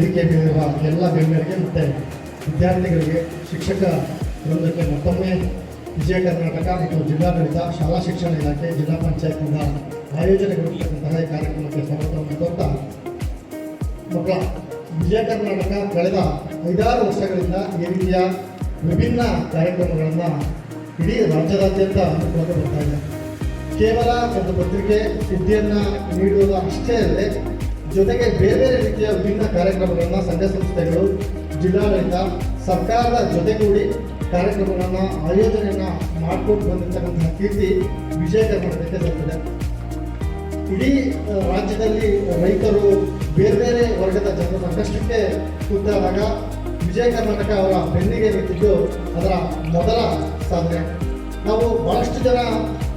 ವೇದಿಕೆ ಮೇಲಿರುವ ಎಲ್ಲ ಗಣ್ಯರಿಗೆ ಮತ್ತು ವಿದ್ಯಾರ್ಥಿಗಳಿಗೆ ಶಿಕ್ಷಕ ವೃಂದಕ್ಕೆ ಮತ್ತೊಮ್ಮೆ ವಿಜಯ ಕರ್ನಾಟಕ ಮತ್ತು ಜಿಲ್ಲಾಡಳಿತ, ಶಾಲಾ ಶಿಕ್ಷಣ ಇಲಾಖೆ, ಜಿಲ್ಲಾ ಪಂಚಾಯತ್ನಿಂದ ಆಯೋಜನೆಗೊಳಿಸಿದಂತಹ ಈ ಕಾರ್ಯಕ್ರಮಕ್ಕೆ ಸ್ವಾಗತವನ್ನು ಕೊಡ್ತಾ ಮಕ್ಕಳ, ವಿಜಯ ಕರ್ನಾಟಕ ಕಳೆದ ಐದಾರು ವರ್ಷಗಳಿಂದ ಈ ರೀತಿಯ ವಿಭಿನ್ನ ಕಾರ್ಯಕ್ರಮಗಳನ್ನು ಇಡೀ ರಾಜ್ಯದಾದ್ಯಂತ ಹಮ್ಮಿಕೊಂಡು ಇದೆ. ಕೇವಲ ಒಂದು ಪತ್ರಿಕೆ ಸುದ್ದಿಯನ್ನು ನೀಡುವುದು ಅಷ್ಟೇ ಅಲ್ಲದೆ ಜೊತೆಗೆ ಬೇರೆ ಬೇರೆ ರೀತಿಯ ವಿಭಿನ್ನ ಕಾರ್ಯಕ್ರಮಗಳನ್ನು ಸಂಘ ಸಂಸ್ಥೆಗಳು, ಜಿಲ್ಲಾಡಳಿತ, ಸರ್ಕಾರದ ಜೊತೆಗೂಡಿ ಕಾರ್ಯಕ್ರಮಗಳನ್ನು, ಆಯೋಜನೆಯನ್ನು ಮಾಡಿಕೊಂಡು ಬಂದಿರತಕ್ಕಂತಹ ಕೀರ್ತಿ ವಿಜಯ ಕರ್ನಾಟಕಕ್ಕೆ ಸಲ್ಲಿದೆ ಇಡೀ ರಾಜ್ಯದಲ್ಲಿ ರೈತರು ಬೇರೆ ಬೇರೆ ವರ್ಗದ ಜನರು ಸಂಕಷ್ಟಕ್ಕೆ ತುತ್ತಾದಾಗ ವಿಜಯ ಕರ್ನಾಟಕ ಅವರ ಬೆನ್ನಿಗೆ ನಿಂತಿದ್ದು ಅದರ ಮೊದಲ ಸಾಧನೆ. ನಾವು ಬಹಳಷ್ಟು ಜನ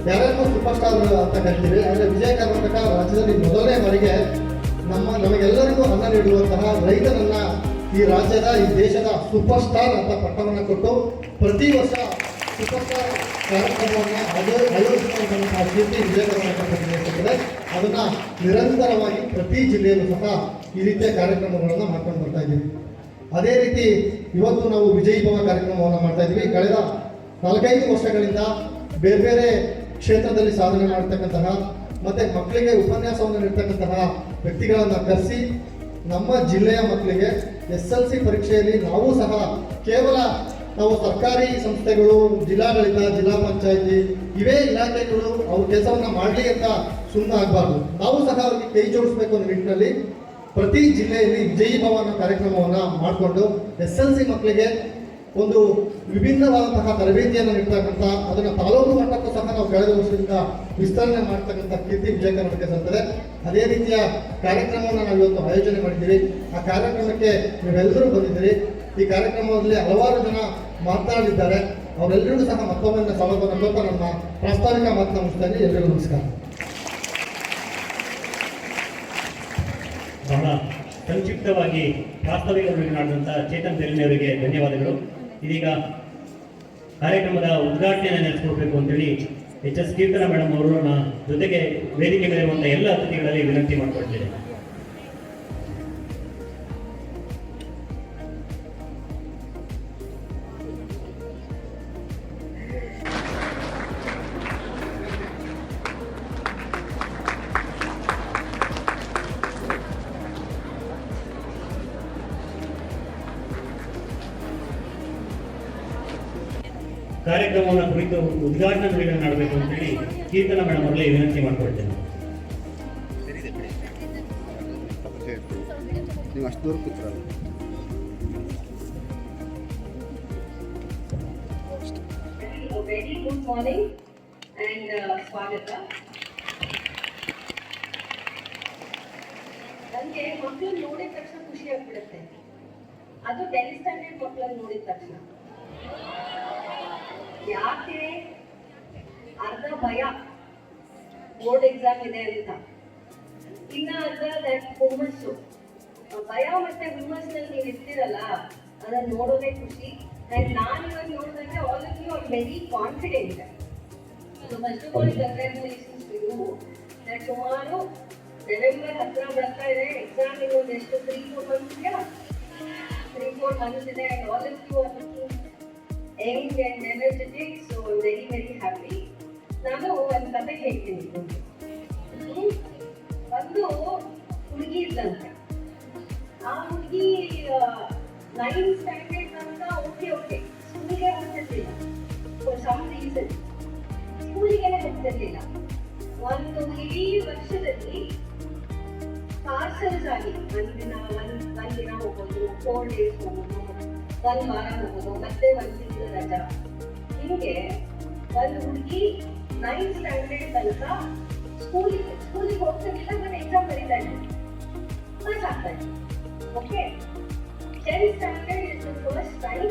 ಯಾರ್ಯಾರು ಸೂಪರ್ ಸ್ಟಾರ್ ಅಂತ ಕರಿತೀವಿ, ಆದರೆ ವಿಜಯ ಕರ್ನಾಟಕ ರಾಜ್ಯದಲ್ಲಿ ಮೊದಲನೇ ಬಾರಿಗೆ ನಮ್ಮ ನಮಗೆಲ್ಲರಿಗೂ ಅನ್ನ ನೀಡುವಂತಹ ರೈತನನ್ನ ಈ ರಾಜ್ಯದ, ಈ ದೇಶದ ಸೂಪರ್ ಸ್ಟಾರ್ ಅಂತ ಪಟ್ಟವನ್ನು ಕೊಟ್ಟು ಪ್ರತಿ ವರ್ಷ ಸೂಪರ್ ಸ್ಟಾರ್ ಕಾರ್ಯಕ್ರಮವನ್ನು ಆಯೋ ಆಯೋಜಿಸುವಂತಹ ಕೀರ್ತಿ ವಿಜಯ ಕರ್ನಾಟಕ ಪ್ರತಿನಿಧಿಸುತ್ತದೆ ಅದನ್ನ ನಿರಂತರವಾಗಿ ಪ್ರತಿ ಜಿಲ್ಲೆಯಲ್ಲೂ ಸಹ ಈ ರೀತಿಯ ಕಾರ್ಯಕ್ರಮಗಳನ್ನು ಮಾಡ್ಕೊಂಡು ಬರ್ತಾ ಇದ್ದೀವಿ. ಅದೇ ರೀತಿ ಇವತ್ತು ನಾವು ವಿಜಯ ಭವ ಕಾರ್ಯಕ್ರಮವನ್ನು ಮಾಡ್ತಾ ಇದ್ದೀವಿ. ಕಳೆದ ನಾಲ್ಕೈದು ವರ್ಷಗಳಿಂದ ಬೇರೆ ಬೇರೆ ಕ್ಷೇತ್ರದಲ್ಲಿ ಸಾಧನೆ ಮಾಡ್ತಕ್ಕಂತಹ ಮತ್ತೆ ಮಕ್ಕಳಿಗೆ ಉಪನ್ಯಾಸವನ್ನು ನೀಡ್ತಕ್ಕಂತಹ ವ್ಯಕ್ತಿಗಳನ್ನು ಕರೆಸಿ ನಮ್ಮ ಜಿಲ್ಲೆಯ ಮಕ್ಕಳಿಗೆ ಎಸ್ ಎಲ್ ಸಿ ಪರೀಕ್ಷೆಯಲ್ಲಿ ನಾವು ಸಹ ಕೇವಲ ನಾವು ಸರ್ಕಾರಿ ಸಂಸ್ಥೆಗಳು, ಜಿಲ್ಲಾಡಳಿತ, ಜಿಲ್ಲಾ ಪಂಚಾಯತಿ ಇವೇ ಇಲಾಖೆಗಳು ಅವ್ರ ಕೆಲಸವನ್ನ ಮಾಡಲಿ ಅಂತ ಸುಮ್ಮನೆ ಆಗಬಾರ್ದು. ನಾವು ಸಹ ಅವ್ರಿಗೆ ಕೈ ಜೋಡಿಸ್ಬೇಕು ಅನ್ನೋ ನಿಟ್ಟಿನಲ್ಲಿ ಪ್ರತಿ ಜಿಲ್ಲೆಯಲ್ಲಿ ವಿಜಯ ಭವನ ಕಾರ್ಯಕ್ರಮವನ್ನು ಮಾಡಿಕೊಂಡು ಎಸ್ ಎಲ್ ಸಿ ಮಕ್ಕಳಿಗೆ ಒಂದು ವಿಭಿನ್ನವಾದಂತಹ ತರಬೇತಿಯನ್ನು ನೀಡ್ತಕ್ಕಂಥ, ಅದನ್ನು ತಾಲೂಕು ಮಟ್ಟಕ್ಕೂ ಸಹ ನಾವು ಕಳೆದ ವರ್ಷದಿಂದ ವಿಸ್ತರಣೆ ಮಾಡ್ತಕ್ಕಂಥ ಕೀರ್ತಿ ವಿಜಯ ಸಲ್ತದೆ ಅದೇ ರೀತಿಯ ಕಾರ್ಯಕ್ರಮವನ್ನು ನಾವು ಇವತ್ತು ಆಯೋಜನೆ ಮಾಡಿದ್ದೀವಿ. ಆ ಕಾರ್ಯಕ್ರಮಕ್ಕೆ ನೀವೆಲ್ಲರೂ ಬಂದಿದ್ದೀರಿ. ಈ ಕಾರ್ಯಕ್ರಮದಲ್ಲಿ ಹಲವಾರು ಜನ ಮಾತನಾಡಿದ್ದಾರೆ. ಅವರೆಲ್ಲರಿಗೂ ಸಹ ಮತ್ತೊಮ್ಮೆ ಸ್ವಾಗತ ನಂಬತ್ತ ನಮ್ಮ ಪ್ರಾಸ್ತಾವಿಕ ಮಾತನ್ನ ಮುಗಿಸ್ತಾರೆ ಎಲ್ಲರಿಗೂ ನಮಸ್ಕಾರ. ಬಹಳ ಸಂಕ್ಷಿಪ್ತವಾಗಿ ಪ್ರಾಸ್ತಾವಿಕ ಮಾಡಿದಂಥ ಚೇತನ್ ತೆರಿನವರಿಗೆ ಧನ್ಯವಾದಗಳು. ಇದೀಗ ಕಾರ್ಯಕ್ರಮದ ಉದ್ಘಾಟನೆಯನ್ನು ನೆಲೆಸ್ಕೊಡ್ಬೇಕು ಅಂತೇಳಿ ಎಚ್ ಎಸ್ ಕೀರ್ತನ ಮೇಡಮ್ ಅವರನ್ನ ಜೊತೆಗೆ ವೇದಿಕೆ ಮೇಲೆ ಬಂದ ಎಲ್ಲ ಅತಿಥಿಗಳಲ್ಲಿ ವಿನಂತಿ ಮಾಡಿಕೊಡ್ತೇನೆ ಕಾರ್ಯಕ್ರಮವನ್ನು ಕುರಿತು ಉದ್ಘಾಟನಾ ನುಡಿಗಳನ್ನು ಅಂತ ಹೇಳಿ ಕೀರ್ತನ ಮೇಡಮ್ ಅವರಲ್ಲಿ ವಿನಂತಿ ಮಾಡಿಕೊಳ್ತೇನೆ. ನೀವು ಅಷ್ಟು ದೂರ very good morning and uh, ಸ್ವಾಗತ ನನಗೆ ಮಕ್ಕಳನ್ನ ನೋಡಿದ ತಕ್ಷಣ ಖುಷಿ ಆಗ್ಬಿಡುತ್ತೆ. ಅದು ಡೆಲ್ಲಿ ಸ್ಟ್ಯಾಂಡರ್ಡ್ ಮಕ್ಕಳನ್ನ ನೋಡಿದ ತಕ್ಷಣ. ಯಾಕೆ ಅರ್ಧ ಭಯ? ಬೋರ್ಡ್ ಎಕ್ಸಾಮ್ ಇದೆ ಅಂತ. ಇನ್ನ ಅರ್ಧ ಹುಮ್ಮಸ್ಸು. ಭಯ ಮತ್ತೆ ಹುಮ್ಮಸ್ನಲ್ಲಿ ನೀವು ಇರ್ತೀರಲ್ಲ, ಅದನ್ನ ನೋಡೋದೇ ಖುಷಿ. ಅಂಡ್ ನಾನು ಇವಾಗ ನೋಡಿದ್ರೆ all of you are very confident first of all congratulations you that ಸುಮಾರು ನವೆಂಬರ್ ಹತ್ರ ಬರ್ತಾ ಇದೆ. ಎಕ್ಸಾಮ್ ಇನ್ನೊಂದು ಎಷ್ಟು three four months three four months ಇದೆ. All of you are young and energetic so very very happy ನಾನು ಒಂದು ಕತೆ ಹೇಳ್ತೀನಿ? ಒಂದು ಹುಡುಗಿ ಇದ್ದಂತೆ. ಆ ಹುಡುಗಿ ನೈನ್ ಸ್ಟ್ಯಾಂಡರ್ಡ್ ತನಕ ಓಕೆ ಓಕೆ ಸ್ಕೂಲಿಗೆ ಹೋಗ್ತಿರ್ಲಿಲ್ಲ. ಫಾರ್ ಸಮ್ ರೀಸನ್ ಸ್ಕೂಲಿಗೆನೆ ಹೋಗ್ತಿರ್ಲಿಲ್ಲ. ಒಂದು ಇಡೀ ವರ್ಷದಲ್ಲಿ ಪಾರ್ಸಲ್ಸ್ ಆಗಿ, ಒಂದಿನ, ಒಂದ್, ಒಂದಿನ ಹೋಗೋದು ಫೋರ್ ಡೇಸ್ ಹೋಗೋದು ಒಂದ್ ವಾರ ಹೋಗೋದು ಮತ್ತೆ ಒಂದ್ ತಿಂಗಳು ರಜಾ ಹಿಂಗೆ ಒಂದು ಹುಡುಗಿ ನೈನ್ ಸ್ಟ್ಯಾಂಡರ್ಡ್ ತನಕ ಸ್ಕೂಲಿಗೆ ಸ್ಕೂಲಿಗೆ ಹೋಗ್ತಿರ್ಲಿಲ್ಲ ಮತ್ತೆ ಎಕ್ಸಾಮ್ ಬರೀತಾಳೆ ಪಾಸ್ ಆಗ್ತಾಳೆ okay tenth standard is the first time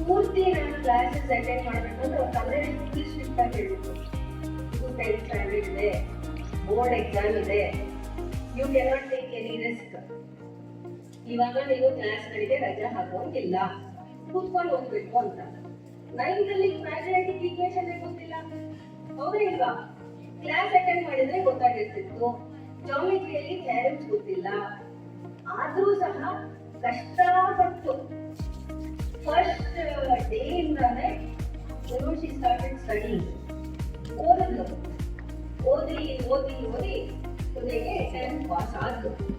ಪೂರ್ತಿ ನಾನು ಕ್ಲಾಸಸ್ ಅಟೆಂಡ್ ಮಾಡಬೇಕು ಅಂದ್ರೆ ಅವ್ರ ತಂದೆ ಫುಲ್ ಸ್ಟ್ರಿಕ್ಟ್ ಆಗಿ ಹೇಳ್ಬಿಟ್ಟು ಇದು. ಟೆಂತ್ ಸ್ಟ್ಯಾಂಡರ್ಡ್ ಇದೆ ಬೋರ್ಡ್ ಎಕ್ಸಾಮ್ ಇದೆ you cannot take any risk ಇವಾಗ ನೀವು ಕ್ಲಾಸ್ಗಳಿಗೆ ರಜೆ ಹಾಕೋದಿಲ್ಲ ಕೂತ್ಕೊಂಡು ಹೋಗ್ಬೇಕು ಅಂತ. ನೈನ್ತ್ ಅಲ್ಲಿ ಮ್ಯಾಥಮೆಟಿಕ್ ಈಕ್ವೇಶನ್ ಗೊತ್ತಿಲ್ಲ? ಹೌದಾ ಇಲ್ವಾ? ಕ್ಲಾಸ್ ಅಟೆಂಡ್ ಮಾಡಿದ್ರೆ ಗೊತ್ತಾಗಿರ್ತಿತ್ತು. ಜಾಮಿಟ್ರಿಯಲ್ಲಿ ಥ್ಯಾರಮ್ಸ್ ಗೊತ್ತಿಲ್ಲ. ಆದ್ರೂ ಸಹ ಕಷ್ಟಪಟ್ಟು ಫಸ್ಟ್ ಡೇ ಇಂದಾನೆ ಶಿ ಸ್ಟಾರ್ಟೆಡ್ ಸ್ಟಡಿ ಓದಿದ್ಲು. ಓದಿ ಓದಿ ಓದಿ ಕೊನೆಗೆ ಟೆಂತ್ ಪಾಸ್ ಆದ್ರು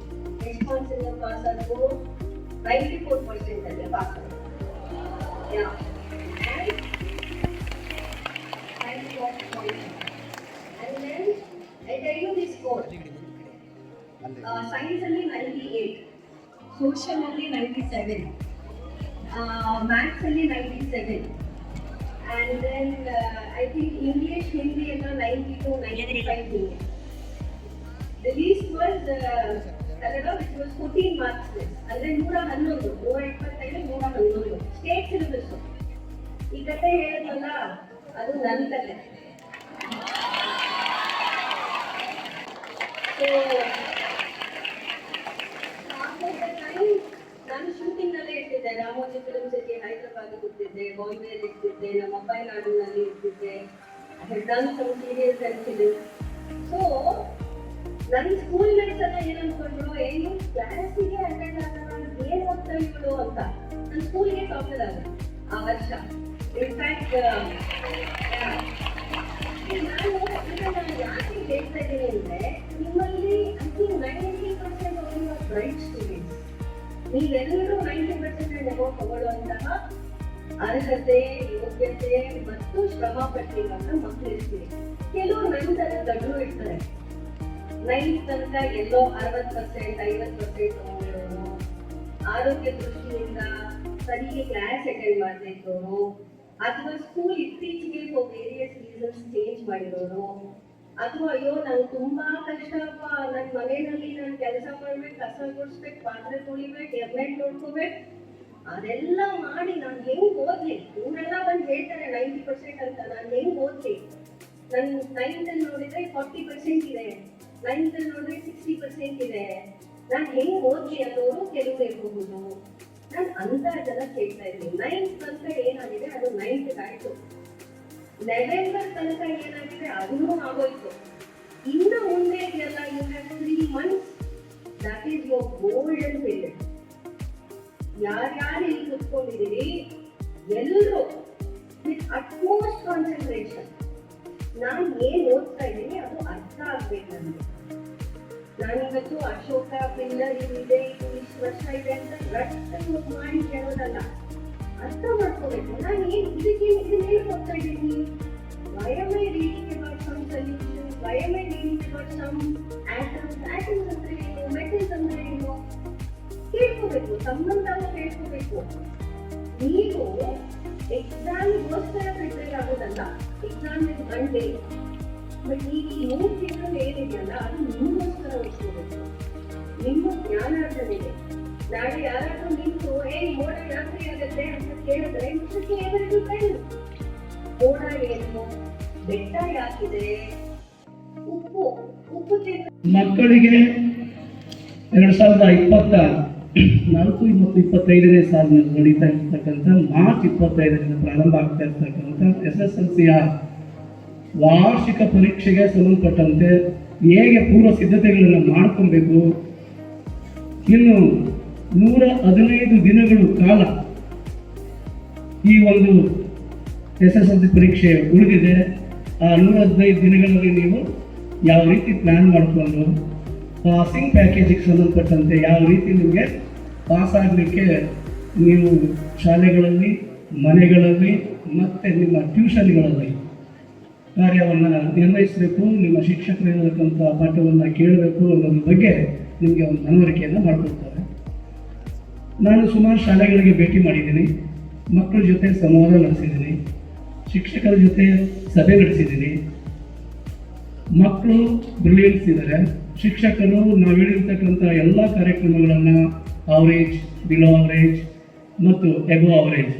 response in the person who. Yeah. Right? Thank And then I tell you this quote. Science only 98, social only 97, uh, only 97. And then uh, I think English, Hindi, you know, 92, 95 The least was uh, Kannada was 14 marks less. ಅಂದ್ರೆ ನೂರ ಹನ್ನೊಂದು, ನೂರ ಇಪ್ಪತ್ತೈದು ನೂರ ಹನ್ನೊಂದು. State syllabus ಈ ಕತೆ ಹೇಳೋದಲ್ಲ ಅದು ನನ್ನ ಕತೆ ನಾನು ಶೂಟಿಂಗ್ ನಲ್ಲೇ ಇರ್ತಿದ್ದೆ. ರಾಮೋಜಿ ಫಿಲ್ಮ್ ಸಿಟಿ ಹೈದರಾಬಾದ್ ಇರ್ತಿದ್ದೆ ಬಾಂಬೆಯಲ್ಲಿ ಇರ್ತಿದ್ದೆ, ನಮ್ಮ ಅಬ್ಬಾಯಿ ನಾಡಿನಲ್ಲಿ ಇರ್ತಿದ್ದೆ. ಹೆಡ್ಡಾನ್ ಸಮ್ ಸೀರಿಯಲ್ಸ್ ಅಂತಿದ್ದೆ ಸೊ ನನ್ನ ಸ್ಕೂಲ್ ಮೇಟ್ಸ್ ಅನ್ನ ಏನ್ ಅನ್ಕೊಂಡ್ರು? ಏನು ಕ್ಲಾಸಿಗೆ ಅಟೆಂಡ್ ಆಗಲ್ಲ ಏನ್ ಓದ್ತಾ ಇವಳು ಅಂತ. ನನ್ನ ಸ್ಕೂಲ್ಗೆ ಟಾಪರ್ ಆಗ ಆ ವರ್ಷ. ಇನ್ಫ್ಯಾಕ್ಟ್ ನಾನು ಯಾಕೆ ಹೇಳ್ತಾ ಇದ್ದೀನಿ ಅಂದ್ರೆ, ನಿಮ್ಮಲ್ಲಿ ಅತಿ ನೈಂಟಿ ಪರ್ಸೆಂಟ್ ಅವರು ಯುವರ್ ಬ್ರೈಟ್ ಸ್ಟೂಡೆಂಟ್ಸ್ ನೀವೆಲ್ಲರೂ ನೈಂಟಿ ಪರ್ಸೆಂಟ್ ನೆಗೋ ತಗೊಳ್ಳುವಂತಹ ಅರ್ಹತೆ, ಯೋಗ್ಯತೆ ಮತ್ತು ಶ್ರಮ ಪಟ್ಟಿರುವಂತ ಮಕ್ಕಳು ಇರ್ತೀವಿ ಕೆಲವರು ನನ್ನ ತರ ದಡ್ಡು ಇರ್ತಾರೆ ನೈನ್ತ್ ತನಕ ಎಲ್ಲೋ ಅರವತ್ತು ಪರ್ಸೆಂಟ್ ಐವತ್ತು ಪರ್ಸೆಂಟ್ ತಗೊಂಡಿರೋರು, ಆರೋಗ್ಯ ದೃಷ್ಟಿಯಿಂದ ಸರಿಗೆ ಕ್ಲಾಸ್ ಅಟೆಂಡ್ ಮಾಡದೇ ಇದ್ದವರು ಅಥವಾ ಸ್ಕೂಲ್ ಇತ್ತೀಚೆಗೆ ಫಾರ್ ವೇರಿಯಸ್ ರೀಸನ್ಸ್ ಚೇಂಜ್ ಮಾಡಿರೋರು ಅಥವಾ ಅಯ್ಯೋ, ನಂಗೆ ತುಂಬಾ ಕಷ್ಟಪ್ಪ ನನ್ನ ಮನೆಯಲ್ಲಿ ನಾನು ಕೆಲಸ ಮಾಡ್ಬೇಕು, ಕಸ ಗುಡಿಸ್ಬೇಕು, ಪಾತ್ರೆ ತೊಳಿಬೇಕು ಎಮ್ಮೆಟ್ ನೋಡ್ಕೋಬೇಕು. ಅದೆಲ್ಲ ಮಾಡಿ ನಾನು ಹೆಂಗ್ ಓದ್ಲಿ? ಇವರೆಲ್ಲ ಬಂದು ಹೇಳ್ತಾರೆ ನೈಂಟಿ ಪರ್ಸೆಂಟ್ ಅಂತ. ನಾನು ಹೆಂಗ್ ಓದ್ಲಿ? ನನ್ನ ನೈನ್ತ್ ಅಲ್ಲಿ ನೋಡಿದ್ರೆ ಫಾರ್ಟಿ ಪರ್ಸೆಂಟ್ ಇದೆ. ನೈನ್ತ್ ಅಲ್ಲಿ ನೋಡಿದ್ರೆ ಸಿಕ್ಸ್ಟಿ ಪರ್ಸೆಂಟ್ ಇದೆ. ನಾನು ಹೆಂಗ್ ಓದ್ಲಿ ಅನ್ನೋರು ಕೆಲವರು ಇರಬಹುದು ನಾನು ಅಂತ ಜನ ಕೇಳ್ತಾ ಇದ್ದೀನಿ. ನೈನ್ತ್ ತನಕ ಏನಾಗಿದೆ? ಅದು ನೈನ್ತ್ ಆಯ್ತು. ಲೆವೆಂತ್ ತನಕ ಏನಾಗಿದೆ? ಅದೂ ಆಗೋಯ್ತು. ಇನ್ನು ಮುಂದೆ ಇದೆಯಲ್ಲ you have three months that is your golden period ಯಾರ್ಯಾರು ಇಲ್ಲಿ ಕುತ್ಕೊಂಡಿದ್ದೀರಿ? ಎಲ್ಲರೂ ವಿತ್ ಅಟ್ಮೋಸ್ಟ್ ಕಾನ್ಸಂಟ್ರೇಷನ್ ನಾನು ಏನ್ ಓದ್ತಾ ಇದ್ದೀನಿ, ಅದು ಅರ್ಥ ಆಗ್ಬೇಕು ನನಗೆ. ನಾನಿವತ್ತು ಅಶೋಕ ಪಿಲ್ಲರ್ ಇದೆ ಇದು ಇಷ್ಟು ವರ್ಷ ಇದೆ ಅಂತ ರಟ್ಟು ಮಾಡಿ ಕೇಳೋದಲ್ಲ ಅರ್ಥ ಮಾಡ್ಕೋಬೇಕು. ನಾನು ಏನು ಇದಕ್ಕೆ ಇದನ್ನ ಹೋಗ್ತಾ ಇದ್ದೀನಿ? Why reading about some solution? Why am I reading about some atoms? Atoms ಅಂದ್ರೆ ಏನು ಮೆಟಲ್ಸ್ ಅಂದ್ರೆ ಏನು? ಕೇಳ್ಕೋಬೇಕು ಸಂಬಂಧನ ಕೇಳ್ಕೋಬೇಕು. ನೀವು ಎಕ್ಸಾಮ್ಗೋಸ್ಕರ ಪ್ರಿಪೇರ್ ಆಗೋದಲ್ಲ. ಎಕ್ಸಾಮ್ ಇಸ್ ಒನ್ ಈ ಏನಿದೆಯಲ್ಲ, ಅದು ನಿಮ್ಮ ಜ್ಞಾನಾರ್ಜನೆಗೆ. ನಾಳೆ ಯಾರಾದ್ರೂ ನಿಂತು, ಏ ಅಂತ ಕೇಳಿದ್ರೆ ಏನಾದ್ರು ಮೋಡ ಬೆಟ್ಟ ಯಾಕಿದೆ? ಉಪ್ಪು ಉಪ್ಪು ಮಕ್ಕಳಿಗೆ ಎರಡ್ ಸಾವಿರದ ಇಪ್ಪತ್ತ, ನಾಲ್ಕು ಮತ್ತು ಇಪ್ಪತ್ತೈದನೇ ಸಾಲಿನಲ್ಲಿ ನಡೀತಾ ಇರ್ತಕ್ಕಂಥ ಮಾರ್ಚ್ ಇಪ್ಪತ್ತೈದರಿಂದ ಪ್ರಾರಂಭ ಆಗ್ತಾ ಇರ್ತಕ್ಕಂಥ ಎಸ್ ಎಸ್ ಎಲ್ ಸಿಯ ವಾರ್ಷಿಕ ಪರೀಕ್ಷೆಗೆ ಸಂಬಂಧಪಟ್ಟಂತೆ ಹೇಗೆ ಪೂರ್ವ ಸಿದ್ಧತೆಗಳನ್ನು ಮಾಡ್ಕೊಬೇಕು? ಇನ್ನು ನೂರ ಹದಿನೈದು ದಿನಗಳು ಕಾಲ ಈ ಒಂದು ಎಸ್ ಎಸ್ ಎಲ್ ಸಿ ಪರೀಕ್ಷೆ ಉಳಿದಿದೆ. ಆ ನೂರ ಹದಿನೈದು ದಿನಗಳಲ್ಲಿ ನೀವು ಯಾವ ರೀತಿ ಪ್ಲ್ಯಾನ್ ಮಾಡಿಕೊಂಡು ಪಾಸಿಂಗ್ ಪ್ಯಾಕೇಜಿಗೆ ಸಂಬಂಧಪಟ್ಟಂತೆ ಯಾವ ರೀತಿ ನಿಮಗೆ ಪಾಸ್ ಆಗಲಿಕ್ಕೆ ನೀವು ಶಾಲೆಗಳಲ್ಲಿ, ಮನೆಗಳಲ್ಲಿ ಮತ್ತು ನಿಮ್ಮ ಟ್ಯೂಷನ್ಗಳಲ್ಲಿ ಕಾರ್ಯವನ್ನು ನಿರ್ವಹಿಸಬೇಕು, ನಿಮ್ಮ ಶಿಕ್ಷಕರು ಇರತಕ್ಕಂಥ ಪಾಠವನ್ನು ಕೇಳಬೇಕು ಅನ್ನೋದ್ರ ಬಗ್ಗೆ ನಿಮಗೆ ಒಂದು ಮನವರಿಕೆಯನ್ನು ಮಾಡಿಕೊಡ್ತಾರೆ. ನಾನು ಸುಮಾರು ಶಾಲೆಗಳಿಗೆ ಭೇಟಿ ಮಾಡಿದ್ದೀನಿ, ಮಕ್ಕಳ ಜೊತೆ ಸಂವಾದ ನಡೆಸಿದ್ದೀನಿ, ಶಿಕ್ಷಕರ ಜೊತೆ ಸಭೆ ನಡೆಸಿದ್ದೀನಿ. ಮಕ್ಕಳು ಬ್ರಿಲಿಯನ್ಸ್ ಇದ್ದಾರೆ, ಶಿಕ್ಷಕರು ನಾವು ಹೇಳಿರ್ತಕ್ಕಂಥ ಎಲ್ಲ ಕಾರ್ಯಕ್ರಮಗಳನ್ನು ಅವರೇಜ್ ಬಿಲೋ ಅವರೇಜ್ ಮತ್ತು ಎಬೋ ಅವರೇಜ್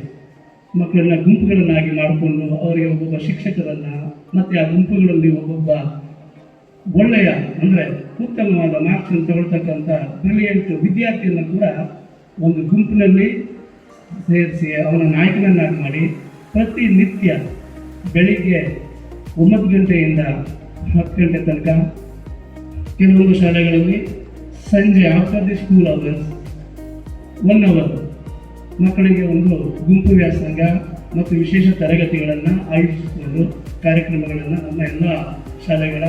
ಮಕ್ಕಳನ್ನ ಗುಂಪುಗಳನ್ನಾಗಿ ಮಾಡಿಕೊಂಡು ಅವರಿಗೆ ಒಬ್ಬೊಬ್ಬ ಶಿಕ್ಷಕರನ್ನು ಮತ್ತು ಆ ಗುಂಪುಗಳಲ್ಲಿ ಒಬ್ಬೊಬ್ಬ ಒಳ್ಳೆಯ, ಅಂದರೆ ಉತ್ತಮವಾದ ಮಾರ್ಕ್ಸ್ ಅನ್ನು ತಗೊಳ್ತಕ್ಕಂಥ ಬ್ರಿಲಿಯಂಟ್ ವಿದ್ಯಾರ್ಥಿಯನ್ನು ಕೂಡ ಒಂದು ಗುಂಪಿನಲ್ಲಿ ಸೇರಿಸಿ ಅವನ ನಾಯಕನನ್ನಾಗಿ ಮಾಡಿ ಪ್ರತಿನಿತ್ಯ ಬೆಳಿಗ್ಗೆ ಒಂಬತ್ತು ಗಂಟೆಯಿಂದ ಹತ್ತು ಗಂಟೆ ತನಕ ಕೆಲವೊಂದು ಶಾಲೆಗಳಲ್ಲಿ ಸಂಜೆ after the school hours one hour ಮಕ್ಕಳಿಗೆ ಒಂದು ಗುಂಪು ವ್ಯಾಸಂಗ ಮತ್ತು ವಿಶೇಷ ತರಗತಿಗಳನ್ನು ಆಯೋಜಿಸಿಕೊಂಡು ಕಾರ್ಯಕ್ರಮಗಳನ್ನು ನಮ್ಮ ಎಲ್ಲ ಶಾಲೆಗಳ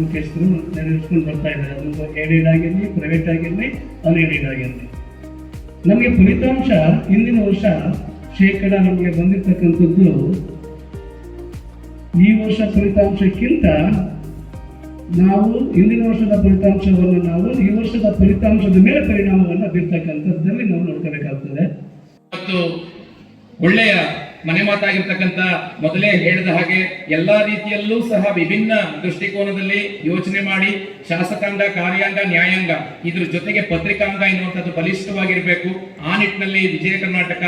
ಮುಖ್ಯಸ್ಥರು ನೆರವೇರಿಸ್ಕೊಂಡು ಬರ್ತಾ ಇದ್ದಾರೆ. ಅದು ಏಡೆಡ್ ಆಗಿರಲಿ ಪ್ರೈವೇಟ್ ಆಗಿರಲಿ ಅನ್ಏಡೆಡ್ ಆಗಿರಲಿ. ನಮಗೆ ಫಲಿತಾಂಶ ಹಿಂದಿನ ವರ್ಷ ಶೇಕಡ ನಮಗೆ ಬಂದಿರತಕ್ಕಂಥದ್ದು, ಈ ವರ್ಷ ಫಲಿತಾಂಶಕ್ಕಿಂತ ನಾವು ಹಿಂದಿನ ವರ್ಷದ ಫಲಿತಾಂಶವನ್ನು ನಾವು ಈ ವರ್ಷದ ಫಲಿತಾಂಶದ ಮೇಲೆ ಪರಿಣಾಮವನ್ನು ಬೀರ್ತಕ್ಕಂಥದ್ದಲ್ಲಿ ನಾವು ನೋಡ್ಕೋಬೇಕಾಗ್ತದೆ. ಮತ್ತು ಒಳ್ಳೆಯ ಮನೆ ಮಾತಾಗಿರ್ತಕ್ಕಂಥ ಮೊದಲೇ ಹೇಳಿದ ಹಾಗೆ ಎಲ್ಲಾ ರೀತಿಯಲ್ಲೂ ಸಹ ವಿಭಿನ್ನ ದೃಷ್ಟಿಕೋನದಲ್ಲಿ ಯೋಚನೆ ಮಾಡಿ ಶಾಸಕಾಂಗ, ಕಾರ್ಯಾಂಗ, ನ್ಯಾಯಾಂಗ ಇದ್ರ ಜೊತೆಗೆ ಪತ್ರಿಕಾಂಗ ಎನ್ನುವಂಥದ್ದು ಬಲಿಷ್ಠವಾಗಿರಬೇಕು. ಆ ನಿಟ್ಟಿನಲ್ಲಿ ವಿಜಯ ಕರ್ನಾಟಕ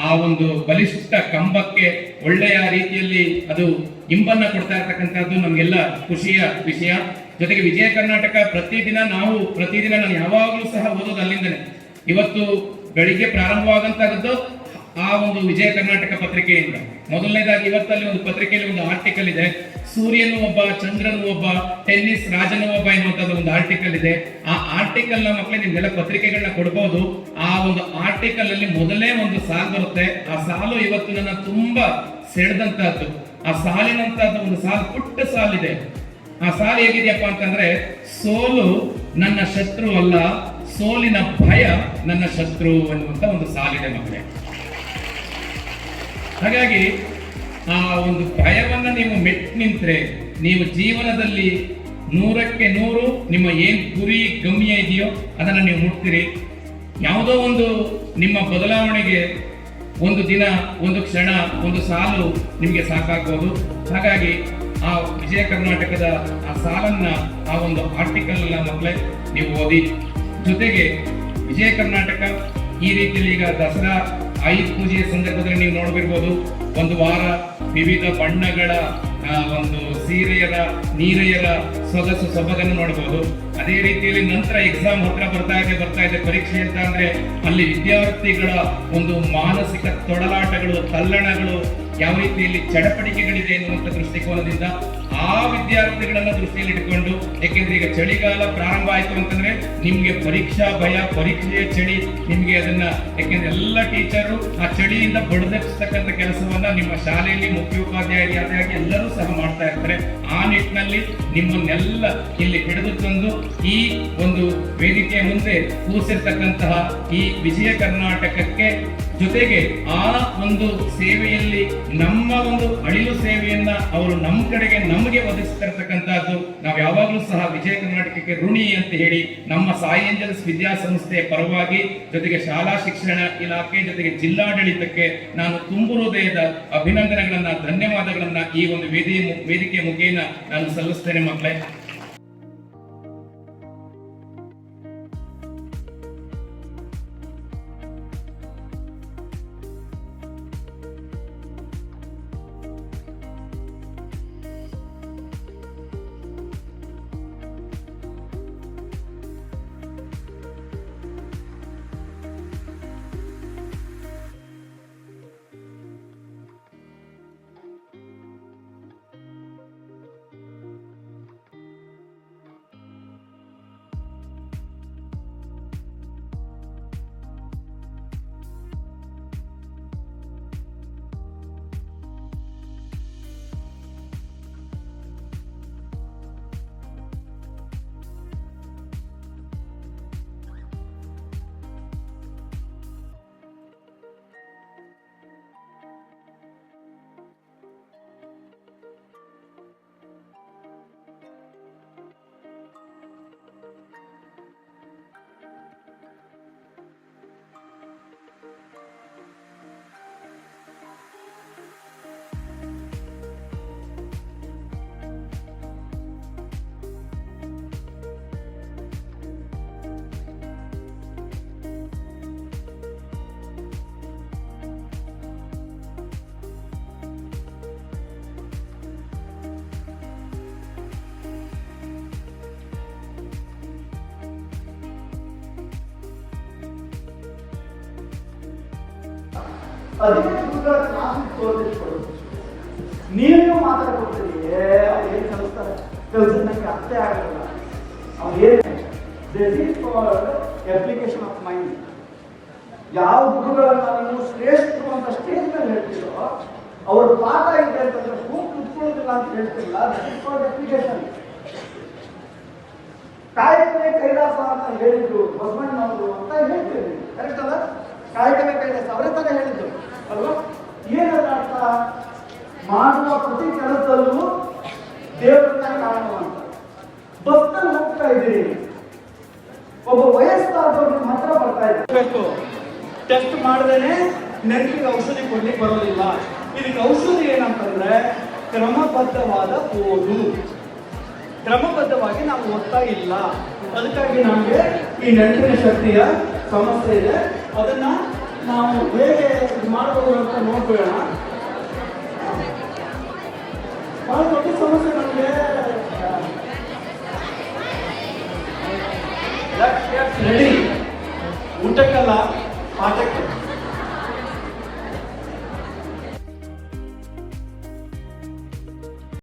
ಆ ಒಂದು ಬಲಿಷ್ಠ ಕಂಬಕ್ಕೆ ಒಳ್ಳೆಯ ರೀತಿಯಲ್ಲಿ ಅದು ಇಂಬನ್ನ ಕೊಡ್ತಾ ಇರ್ತಕ್ಕಂಥದ್ದು ನಮಗೆಲ್ಲ ಖುಷಿಯ ವಿಷಯ. ಜೊತೆಗೆ ವಿಜಯ ಕರ್ನಾಟಕ ಪ್ರತಿದಿನ ನಾವು ಪ್ರತಿದಿನ ನಾನು ಯಾವಾಗಲೂ ಸಹ ಓದೋದು ಅಲ್ಲಿಂದನೇ. ಇವತ್ತು ಬೆಳಿಗ್ಗೆ ಪ್ರಾರಂಭವಾಗಂತಹದ್ದು ಆ ಒಂದು ವಿಜಯ ಕರ್ನಾಟಕ ಪತ್ರಿಕೆಯಿಂದ. ಮೊದಲನೇದಾಗಿ ಇವತ್ತಲ್ಲಿ ಒಂದು ಪತ್ರಿಕೆಯಲ್ಲಿ ಒಂದು ಆರ್ಟಿಕಲ್ ಇದೆ. ಸೂರ್ಯನು ಒಬ್ಬ, ಚಂದ್ರನು ಒಬ್ಬ, ಟೆನ್ನಿಸ್ ರಾಜನು ಒಬ್ಬ ಎನ್ನುವಂಥದ್ದು ಒಂದು ಆರ್ಟಿಕಲ್ ಇದೆ. ಆ ಆರ್ಟಿಕಲ್ನ ಮಕ್ಕಳೇ ನಿಮ್ಗೆಲ್ಲ ಪತ್ರಿಕೆಗಳನ್ನ ಕೊಡ್ಬೋದು. ಆ ಒಂದು ಆರ್ಟಿಕಲ್ ಅಲ್ಲಿ ಮೊದಲೇ ಒಂದು ಸಾಲು ಬರುತ್ತೆ. ಆ ಸಾಲು ಇವತ್ತು ನನ್ನ ತುಂಬಾ ಸೆಳೆದಂತಹದ್ದು. ಆ ಸಾಲಿನಂತಹದ್ದು ಒಂದು ಸಾಲು ಪುಟ್ಟ ಸಾಲಿದೆ ಆ ಸಾಲು ಹೇಗಿದೆಯಪ್ಪ ಅಂತಂದ್ರೆ, ಸೋಲು ನನ್ನ ಶತ್ರು ಅಲ್ಲ, ಸೋಲಿನ ಭಯ ನನ್ನ ಶತ್ರು ಅನ್ನುವಂತ ಒಂದು ಸಾಲಿದೆ ಮಕ್ಕಳೇ ಹಾಗಾಗಿ ಆ ಒಂದು ಭಯವನ್ನು ನೀವು ಮೆಟ್ ನಿಂತರೆ ನೀವು ಜೀವನದಲ್ಲಿ ನೂರಕ್ಕೆ ನೂರು ನಿಮ್ಮ ಏನು ಗುರಿ ಗಮ್ಯ ಇದೆಯೋ ಅದನ್ನು ನೀವು ಮುಟ್ತೀರಿ. ಯಾವುದೋ ಒಂದು ನಿಮ್ಮ ಬದಲಾವಣೆಗೆ ಒಂದು ದಿನ, ಒಂದು ಕ್ಷಣ, ಒಂದು ಸಾಲು ನಿಮಗೆ ಸಾಕಾಗ್ಬೋದು. ಹಾಗಾಗಿ ಆ ವಿಜಯ ಕರ್ನಾಟಕದ ಆ ಸಾಲನ್ನು, ಆ ಒಂದು ಆರ್ಟಿಕಲ್ ಅನ್ನ ಮಕ್ಕಳೇ ನೀವು ಓದಿ. ಜೊತೆಗೆ ವಿಜಯ ಕರ್ನಾಟಕ ಈ ರೀತಿಯಲ್ಲಿ ಈಗ ದಸರಾ ಆಯುಧ ಪೂಜೆಯ ಸಂದರ್ಭದಲ್ಲಿ ನೀವು ನೋಡಬಿರ್ಬೋದು, ಒಂದು ವಾರ ವಿವಿಧ ಬಣ್ಣಗಳ ಒಂದು ಸೀರೆಯರ ನೀರೆಯರ ಸೊಗಸು ಸೊಬಗನ್ನು ನೋಡಬಹುದು ಅದೇ ರೀತಿಯಲ್ಲಿ ನಂತರ ಎಕ್ಸಾಮ್ ಹತ್ರ ಬರ್ತಾ ಇದೆ ಬರ್ತಾ ಇದೆ ಪರೀಕ್ಷೆ ಅಂತ ಅಂದ್ರೆ ಅಲ್ಲಿ ವಿದ್ಯಾರ್ಥಿಗಳ ಒಂದು ಮಾನಸಿಕ ತೊಡಲಾಟಗಳು, ತಲ್ಲಣಗಳು ಯಾವ ರೀತಿಯಲ್ಲಿ ಚಡಪಡಿಕೆಗಳಿದೆ ಎನ್ನುವಂತ ದೃಷ್ಟಿಕೋನದಿಂದ ಆ ವಿದ್ಯಾರ್ಥಿಗಳನ್ನ ದೃಷ್ಟಿಯಲ್ಲಿ ಇಟ್ಕೊಂಡು ಯಾಕೆಂದ್ರೆ ಈಗ ಚಳಿಗಾಲ ಪ್ರಾರಂಭ ಆಯಿತು ಅಂತಂದ್ರೆ ನಿಮ್ಗೆ ಪರೀಕ್ಷಾ ಭಯ, ಪರೀಕ್ಷೆಯ ಚಳಿ, ನಿಮ್ಗೆ ಅದನ್ನ ಯಾಕೆಂದ್ರೆ ಎಲ್ಲ ಟೀಚರು ಆ ಚಳಿಯಿಂದ ಬಡದೆಪ್ಪಿಸ್ತಕ್ಕಂಥ ಕೆಲಸವನ್ನ ನಿಮ್ಮ ಶಾಲೆಯಲ್ಲಿ ಮುಖ್ಯೋಪಾಧ್ಯಾಯರಿಯಾಗಿ ಎಲ್ಲರೂ ಸಹ ಮಾಡ್ತಾ ಇರ್ತಾರೆ. ಆ ನಿಟ್ಟಿನಲ್ಲಿ ನಿಮ್ಮನ್ನೆಲ್ಲ ಇಲ್ಲಿ ಹಿಡಿದು ತಂದು ಈ ಒಂದು ವೇದಿಕೆಯ ಮುಂದೆ ಕೂಸಿರ್ತಕ್ಕಂತಹ ಈ ವಿಜಯ ಕರ್ನಾಟಕಕ್ಕೆ ಜೊತೆಗೆ ಆ ಒಂದು ಸೇವೆಯಲ್ಲಿ ನಮ್ಮ ಒಂದು ಅಳಿಲು ಸೇವೆಯನ್ನ ಅವರು ನಮ್ಮ ಕಡೆಗೆ ನಮಗೆ ಒದಗಿಸ್ತಿರ್ತಕ್ಕಂಥದ್ದು ನಾವು ಯಾವಾಗಲೂ ಸಹ ವಿಜಯ ಕರ್ನಾಟಕಕ್ಕೆ ಋಣಿ ಅಂತ ಹೇಳಿ ನಮ್ಮ ಸಾಯಿ ಏಂಜಲ್ಸ್ ವಿದ್ಯಾಸಂಸ್ಥೆಯ ಪರವಾಗಿ ಜೊತೆಗೆ ಶಾಲಾ ಶಿಕ್ಷಣ ಇಲಾಖೆ ಜೊತೆಗೆ ಜಿಲ್ಲಾಡಳಿತಕ್ಕೆ ನಾನು ತುಂಬು ಹೃದಯದ ಅಭಿನಂದನೆಗಳನ್ನ, ಧನ್ಯವಾದಗಳನ್ನ ಈ ಒಂದು ವೇದಿ ವೇದಿಕೆ ಮುಖೇನ ನಾನು ಸಲ್ಲಿಸ್ತೇನೆ ಮಕ್ಕಳೇ. ನೀವೇ ಮಾತಾಡ್ಕೊಡ್ತೀರಿ ಏನು ಕಲಿಸ್ತಾರೆ? ಕಲ್ಸಿದ ನಂಗೆ ಅರ್ಥೇ ಆಗಲ್ಲ ಅವ್ರು ಏನು this is for application of mind ಯಾವ ಗುರುಗಳನ್ನು ನೀವು ಶ್ರೇಷ್ಠ ಅಂತ ಸ್ಟೇಜ್ ಮೇಲೆ ಹೇಳ್ತೀರೋ, ಅವ್ರ ಪಾಠ ಇದೆ ಅಂತಂದ್ರೆ ಕೂತ್ ಕುತ್ಕೊಳ್ಳೋದಿಲ್ಲ ಅಂತ ಹೇಳ್ತಿಲ್ಲ ದಟ್ ಈಸ್ ಫಾರ್ ಅಪ್ಲಿಕೇಶನ್ ಕಾಯಕನೇ ಕೈಲಾಸ ಅಂತ ಹೇಳಿದ್ರು ಬಸವಣ್ಣನವರು ಅಂತ ಹೇಳ್ತೀರಿ ಕರೆಕ್ಟ್ ಅಲ್ಲ? ಕಾಯಕವೇ ಕೈಲಾಸ ಅವರೇ ತಾನೇ ಹೇಳಿದ್ದು ಅಲ್ವಾ? ಏನದ ಅರ್ಥ? ಮಾಡುವ ಪ್ರತಿ ಕೆಲಸದಲ್ಲೂ ದೇವರನ್ನ ಕಾಣುವಂತ ಬಸ್ನಲ್ಲಿ ಹೋಗ್ತಾ ಇದ್ದೀರಿ. ಒಬ್ಬ ವಯಸ್ಸಾದವ್ರು ಮಾತ್ರ ಬರ್ತಾ ಇರಬೇಕು ಟೆಸ್ಟ್ ಮಾಡದೇನೆ ನೆನಪಿಗೆ ಔಷಧಿ ಕೊಡ್ಲಿಕ್ಕೆ ಬರೋದಿಲ್ಲ. ಇದಕ್ಕೆ ಔಷಧಿ ಏನಂತಂದ್ರೆ ಕ್ರಮಬದ್ಧವಾದ ಓದು. ಕ್ರಮಬದ್ಧವಾಗಿ ನಾವು ಓದ್ತಾ ಇಲ್ಲ. ಅದಕ್ಕಾಗಿ ನಮಗೆ ಈ ನೆನಪಿನ ಶಕ್ತಿಯ ಸಮಸ್ಯೆ ಇದೆ. ಅದನ್ನ ನಾವು ಹೇಗೆ ಇದು ಮಾಡಬಹುದು ಅಂತ ನೋಡ್ಬೇಡ ದೊಡ್ಡ ಸಮಸ್ಯೆ ನಮಗೆ. ರೆಡಿ ಊಟಕ್ಕಲ್ಲ ಪಾಠಕ್ಕೆ